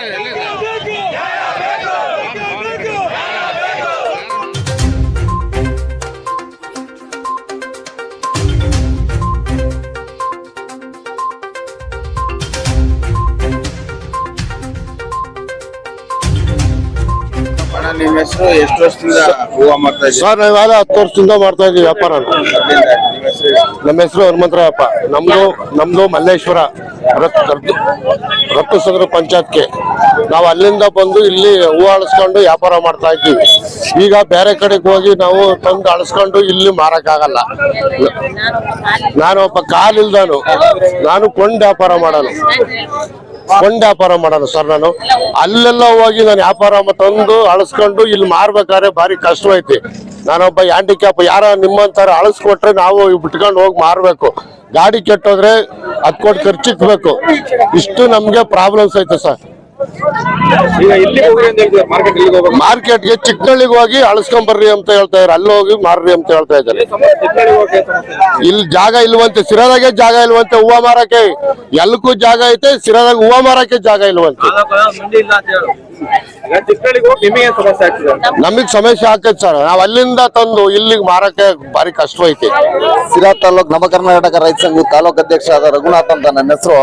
cara, é legal. ನಿಮ್ಮ ಹೆಸರು ಎಷ್ಟು ವರ್ಷದಿಂದ ಹೂವ ಮಾಡ್ತಾ ಸರ್ ನಾವೆಲ್ಲ ಹತ್ತು ವರ್ಷದಿಂದ ಮಾಡ್ತಾ ಇದ್ದೀವಿ ವ್ಯಾಪಾರ? ನಿಮ್ಮ ಹೆಸರು ಹನುಮಂತರಾಯಪ್ಪ. ನಮ್ದು ನಮ್ದು ಮಲ್ಲೇಶ್ವರ ರಕ್ತ ರತ್- ರತ್ನಸಂದ್ರ ಪಂಚಾಯತ್ಗೆ. ನಾವು ಅಲ್ಲಿಂದ ಬಂದು ಇಲ್ಲಿ ಹೂ ಅಳಿಸ್ಕೊಂಡು ವ್ಯಾಪಾರ ಮಾಡ್ತಾ ಇದ್ದೀವಿ. ಈಗ ಬೇರೆ ಕಡೆಗೆ ಹೋಗಿ ನಾವು ತಂದು ಅಳಿಸ್ಕೊಂಡು ಇಲ್ಲಿ ಮಾರಕ್ಕಾಗಲ್ಲ. ನಾನು ಒಬ್ಬ ಕಾಲಿಲ್ದಾನು. ನಾನು ಕೊಂಡು ವ್ಯಾಪಾರ ಮಾಡೋನು. ಕೊಂಡ್ ವ್ಯಾಪಾರ ಮಾಡೋಣ ಸರ್ ನಾನು. ಅಲ್ಲೆಲ್ಲ ಹೋಗಿ ನಾನು ವ್ಯಾಪಾರ ತಂದು ಅಳಿಸ್ಕೊಂಡು ಇಲ್ಲಿ ಮಾರ್ಬೇಕಾದ್ರೆ ಭಾರಿ ಕಷ್ಟವೈತಿ ನಾನೊಬ್ಬ ಹ್ಯಾಂಡಿಕ್ಯಾಪ್ ಯಾರ ನಿಮ್ಮಂತಾರ ಅಳಿಸ್ಕೊಟ್ರೆ ನಾವು ಬಿಟ್ಕೊಂಡು ಹೋಗಿ ಮಾರ್ಬೇಕು. ಗಾಡಿ ಕೆಟ್ಟೋದ್ರೆ ಹತ್ತು ಕೋಟಿ ಖರ್ಚಿಕ್ಬೇಕು. ಇಷ್ಟು ನಮ್ಗೆ ಪ್ರಾಬ್ಲಮ್ಸ್ ಐತೆ ಸರ್. ಮಾರ್ಕೆಟ್ಗೆ ಚಿಕ್ಕಳ್ಳಿಗೆ ಹೋಗಿ ಅಳಿಸ್ಕೊಂಡ್ ಬರ್ರಿ ಅಂತ ಹೇಳ್ತಾ ಇದಾರೆ ಅಲ್ಲಿ ಹೋಗಿ ಮಾರ್ರಿ ಅಂತ ಹೇಳ್ತಾ ಇದ್ದಾರೆ. ಇಲ್ಲಿ ಜಾಗ ಇಲ್ವಂತೆ ಸಿರದಾಗೆ ಜಾಗ ಇಲ್ವಂತೆ ಹೂವ ಮಾರಕ್ಕೆ. ಎಲ್ಲಕ್ಕೂ ಜಾಗ ಐತೆ ಸಿರಾದಾಗ ಹೂವ ಮಾರಕ್ಕೆ ಜಾಗ ಇಲ್ವಂತೆ. ಈಗ ಚಿಕ್ಕಳ್ಳಿಗೆ ಹೋಗಿ ನಿಮಗೆ ಸಮಸ್ಯೆ ಆಗ್ತಿದೆ ನಮಗ್ ಸಮಸ್ಯೆ ಆಕೈತ್ ಸರ್. ನಾವ್ ಅಲ್ಲಿಂದ ತಂದು ಇಲ್ಲಿಗೆ ಮಾರಕ್ಕೆ ಭಾರಿ ಕಷ್ಟ ಐತಿ. ಸಿರಾ ತಾಲೂಕ್ ನಮ್ಮ ಕರ್ನಾಟಕ ರೈತ ಸಂಘದ ತಾಲೂಕ್ ಅಧ್ಯಕ್ಷ ಆದ ರಘುನಾಥ್ ಅಂತ ನನ್ನ ಹೆಸರು.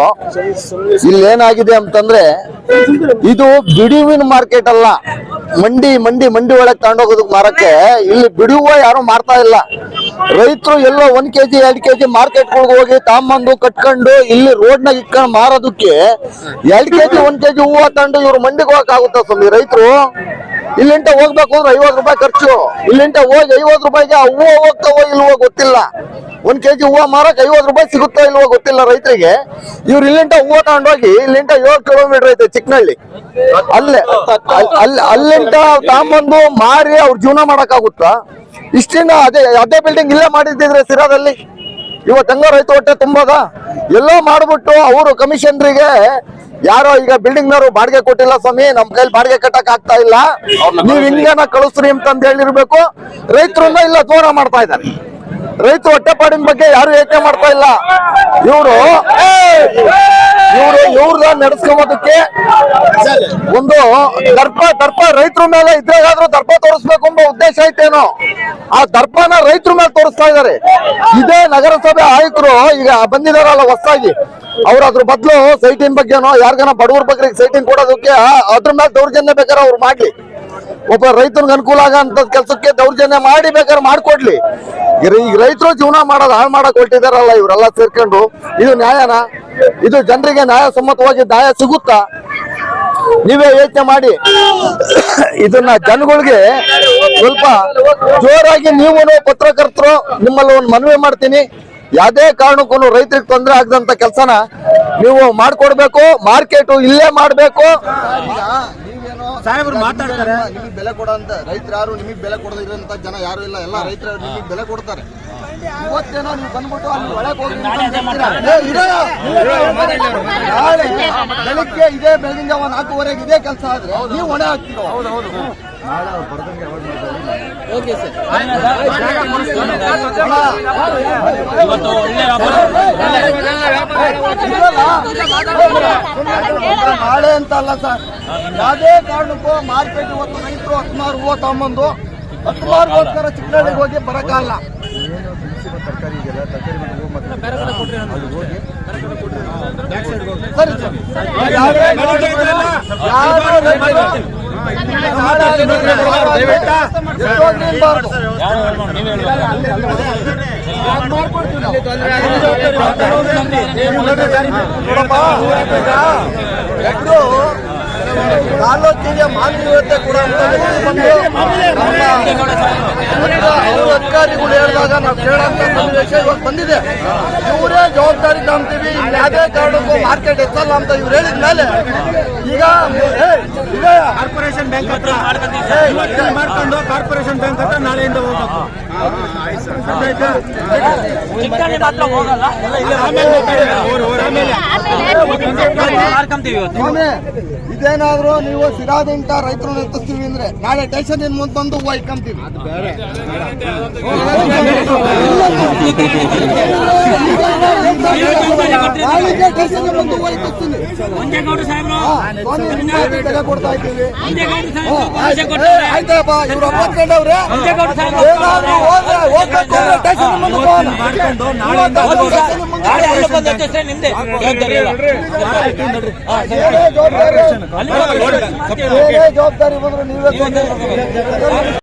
ಇಲ್ಲಿ ಏನಾಗಿದೆ ಅಂತಂದ್ರೆ ಇದು ಬಿಡುವಿನ ಮಾರ್ಕೆಟ್ ಅಲ್ಲ. ಮಂಡಿ ಮಂಡಿ ಮಂಡಿ ಒಳಗೆ ತಗೊಂಡೋಗೋದಕ್ಕೆ ಮಾರಕ್ಕೆ ಇಲ್ಲಿ ಬಿಡುವ ಯಾರು ಮಾರ್ತಾ ಇಲ್ಲ. ರೈತರು ಎಲ್ಲೋ ಒಂದ್ ಕೆಜಿ, ಎರಡ್ ಕೆಜಿ ಮಾರ್ಕೆಟ್ ಹೋಗಿ ತಾಂಬಂದು ಕಟ್ಕೊಂಡು ಇಲ್ಲಿ ರೋಡ್ ನಾಗ ಇಟ್ಕೊಂಡು ಮಾರೋದಕ್ಕೆ ಎರಡ್ ಕೆಜಿ, ಒಂದ್ ಕೆಜಿ ಹೂವ ತಗೊಂಡು ಇವ್ರು ಮಂಡಿಗೆ ಹೋಗಕ್ ಆಗುತ್ತ ಸ್ವಾಮಿ ರೈತರು? ಇಲ್ಲಿಂದ ಹೋಗ್ಬೇಕು ಅಂದ್ರೆ ಐವತ್ತು ರೂಪಾಯಿ ಖರ್ಚು. ಇಲ್ಲಿಂದ ಹೋಗಿ ಐವತ್ತು ರೂಪಾಯಿಗೆ ಹೂವು ಹೋಗ್ತಾವೋ ಇಲ್ವೋ ಗೊತ್ತಿಲ್ಲ. ಒಂದ್ ಕೆಜಿ ಹೂವು ಮಾರಕ್ ಐವತ್ತು ರೂಪಾಯಿ ಸಿಗುತ್ತೋ ಇಲ್ವೋ ಗೊತ್ತಿಲ್ಲ ರೈತರಿಗೆ. ಇವ್ರು ಇಲ್ಲಿಂದ ಹೂವು ತಗೊಂಡೋಗಿ ಇಲ್ಲಿಂದ ಏಳು ಕಿಲೋಮೀಟರ್ ಐತೆ ಚಿಕ್ಕನಹಳ್ಳಿ ಅಲ್ಲೇ, ಅಲ್- ಅಲ್ಲಿ ಅಲ್ಲಿಂದ ತಗೊಂಬಂದು ಮಾರಿ ಅವ್ರು ಜೀವನ ಮಾಡಕ್ಕಾಗುತ್ತಾ? ಇಷ್ಟಿನ ಅದೇ ಅದೇ ಬಿಲ್ಡಿಂಗ್ ಇಲ್ಲೇ ಮಾಡಿದ್ದಿದ್ರೆ ಸಿರಾದಲ್ಲಿ? ಇವತ್ತು ಹೆಂಗೋ ರೈತ ಹೊಟ್ಟೆ ತುಂಬದ? ಎಲ್ಲೋ ಮಾಡ್ಬಿಟ್ಟು ಅವರು ಕಮಿಷನರಿಗೆ ಯಾರೋ ಈಗ ಬಿಲ್ಡಿಂಗ್ ನವರು ಬಾಡಿಗೆ ಕೊಟ್ಟಿಲ್ಲ ಸ್ವಾಮಿ ನಮ್ ಕೈಲಿ ಬಾಡಿಗೆ ಕಟ್ಟಕ್ ಆಗ್ತಾ ಇಲ್ಲ. ನೀವ್ ಹಿಂಗೇನ ಕಳಿಸ್ರಿ ಅಂತಂದ್ ಹೇಳಿರ್ಬೇಕು ರೈತರನ್ನ ಇಲ್ಲ ದೂರ ಮಾಡ್ತಾ ಇದ್ದಾರೆ. ರೈತರು ಹೊಟ್ಟೆಪಾಡಿನ ಬಗ್ಗೆ ಯಾರು ಯೋಚನೆ ಮಾಡ್ತಾ ಇಲ್ಲ? ಇವರು ಇವರು ಇವ್ರದ ನಡೆಸ್ಕೊಂಬೋದಕ್ಕೆ ಒಂದು ದರ್ಪ ದರ್ಪ ರೈತರ ಮೇಲೆ ಇದ್ರಾಗಾದ್ರೂ ದರ್ಪ ತೋರಿಸ್ಬೇಕು ಎಂಬ ಉದ್ದೇಶ ಐತೇನೋ? ಆ ದರ್ಪನ ರೈತರ ಮೇಲೆ ತೋರಿಸ್ತಾ ಇದ್ದಾರೆ. ಇದೇ ನಗರಸಭೆ ಆಯುಕ್ತರು ಈಗ ಬಂದಿದಾರಲ್ಲ ಹೊಸದಾಗಿ ಅವ್ರ ಅದ್ರ ಬದಲು ಸೈಟಿನ ಬಗ್ಗೆನೋ, ಯಾರಿಗಾನ ಬಡವ್ರ ಬಗ್ಗೆ ಸೈಟಿನ್ ಕೊಡೋದಕ್ಕೆ ಅದ್ರ ಮೇಲೆ ದೌರ್ಜನ್ಯ ಬೇಕಾದ್ರೆ ಅವ್ರು ಮಾಡ್ಲಿ. ಒಬ್ಬ ರೈತನಿಗೆ ಅನುಕೂಲ ಆಗಂತ ಕೆಲಸಕ್ಕೆ ದೌರ್ಜನ್ಯ ಮಾಡಿ ಬೇಕಾದ್ರೆ ಮಾಡ್ಕೊಡ್ಲಿ. ಈಗ ರೈತರು ಜೀವನ ಮಾಡೋದು ಹಾಳು ಮಾಡಕ್ ಹೊರಟಿದಾರಲ್ಲ, ಇವರೆಲ್ಲ ಸೇರ್ಕೊಂಡು. ಇದು ನ್ಯಾಯನ? ಇದು ಜನರಿಗೆ ನ್ಯಾಯಸಮ್ಮತವಾಗಿ ನ್ಯಾಯ ಸಿಗುತ್ತಾ? ನೀವೇ ಯೋಚನೆ ಮಾಡಿ. ಇದನ್ನ ಜನಗಳಿಗೆ ಸ್ವಲ್ಪ ಜೋರಾಗಿ ನೀವು ಪತ್ರಕರ್ತರು ನಿಮ್ಮಲ್ಲಿ ಒಂದು ಮನವಿ ಮಾಡ್ತೀನಿ. ಯಾವುದೇ ಕಾರಣಕ್ಕೂ ರೈತರಿಗೆ ತೊಂದರೆ ಆಗದಂತ ಕೆಲಸನ ನೀವು ಮಾಡ್ಕೊಡ್ಬೇಕು, ಮಾರ್ಕೆಟ್ ಇಲ್ಲೇ ಮಾಡ್ಬೇಕು. ಸಾಹೇಬ್ರು ಮಾತಾಡ್ತಾರೆ ನಿಮಗೆ ಬೆಲೆ ಕೊಡಂತ ರೈತರು ಯಾರು ನಿಮಗೆ ಬೆಲೆ ಕೊಡದಿರೋಂತ ಜನ ಯಾರು ಇಲ್ಲ ಎಲ್ಲ ರೈತರು ನಿಮಗೆ ಬೆಲೆ ಕೊಡ್ತಾರೆ ಇವತ್ತೇನೋ ನೀವು ಬಂದ್ಬಿಟ್ಟು ಅಲ್ಲಿ ಒಳಗೆ ಹೋಗಿ ಬೆಳಗ್ಗೆ ಇದೇ ಬೆಳಗಿನ ಜಾವ ನಾಲ್ಕೂವರೆಗೆ ಇದೇ ಕೆಲಸ ಆದ್ರೆ ನೀವು ಹೊಣೆ ಹಾಕ್ತೀರೋ ಇವತ್ತು ಒಳ್ಳೆ ವ್ಯಾಪಾರ ನಾಳೆ ಅಂತ ಅಲ್ಲ ಸರ್. ಯಾವುದೇ ಕಾರಣಕ್ಕೂ ಮಾರ್ಕೆಟ್ ಇವತ್ತು ರೈತರು ಹದಿನಾರು ಹೂವು ತಗೊಂಬಂದು ಹದಿನಾರುಗೋಸ್ಕರ ಚಿಕ್ಕನಳ್ಳಿಗೆ ಹೋಗಿ ಬರಕ್ಕಾಗಲ್ಲ ಸರಿ ಸರ್ ಎಲ್ರೂ ತಾಲೂಕಿಗೆ ಕೂಡ ಅವ್ರ ಅಧಿಕಾರಿಗಳು ಹೇಳಿದಾಗ ನಾವು ಕೇಳೋಂತ ಸನ್ನಿವೇಶ ಬಂದಿದೆ ಇವರೇ ಜವಾಬ್ದಾರಿ ತಗೊಂತೀವಿ ಯಾವುದೇ ಕಾರಣಕ್ಕೂ ಮಾರ್ಕೆಟ್ ಎತ್ತಲ್ಲ ಅಂತ ಇವ್ರು ಹೇಳಿದ ಮೇಲೆ ಈಗ. ಕಾರ್ಪೊರೇಷನ್ ಬ್ಯಾಂಕ್ ಹತ್ರ ಇವತ್ತು ಮಾಡ್ಕೊಂಡು ಕಾರ್ಪೊರೇಷನ್ ಬ್ಯಾಂಕ್ ಹತ್ರ ನಾಳೆಯಿಂದ ಹೋಗ್ಬೇಕು. ಇದೇನಾದ್ರು ನೀವು ಸಿರಾದಂತ ರೈತರು ಎತ್ತಿಸ್ತೀವಿ ಅಂದ್ರೆ ನಾಳೆ ಟೇಷನ್ ಇನ್ ಮುಂದೆ ಬಂದು ಹೂವು ಇಟ್ಕೊಂತೀವಿ ಹೂವು ಇಟ್ಟಿಸ್ತೀನಿ ಮಂಜೇಗೌಡ ಸಾಹೇಬ್ರು. ಇದ್ದೀವಿ ಆಯ್ತಪ್ಪ ಇವ್ರು ಒಪ್ಪತ್ಕೊಂಡವ್ರೆ ಏನಾದ್ರು ಹೋದ್ರೆ ಹೋಗ್ಬೇಕು ಅಂದ್ರೆ ಟೇಷನ್ ಮುಂದೆ ಹೋಗೋಣ. ಏನೇ ಏನೇ ಜವಾಬ್ದಾರಿ ಬಂದ್ರು ನೀವೇ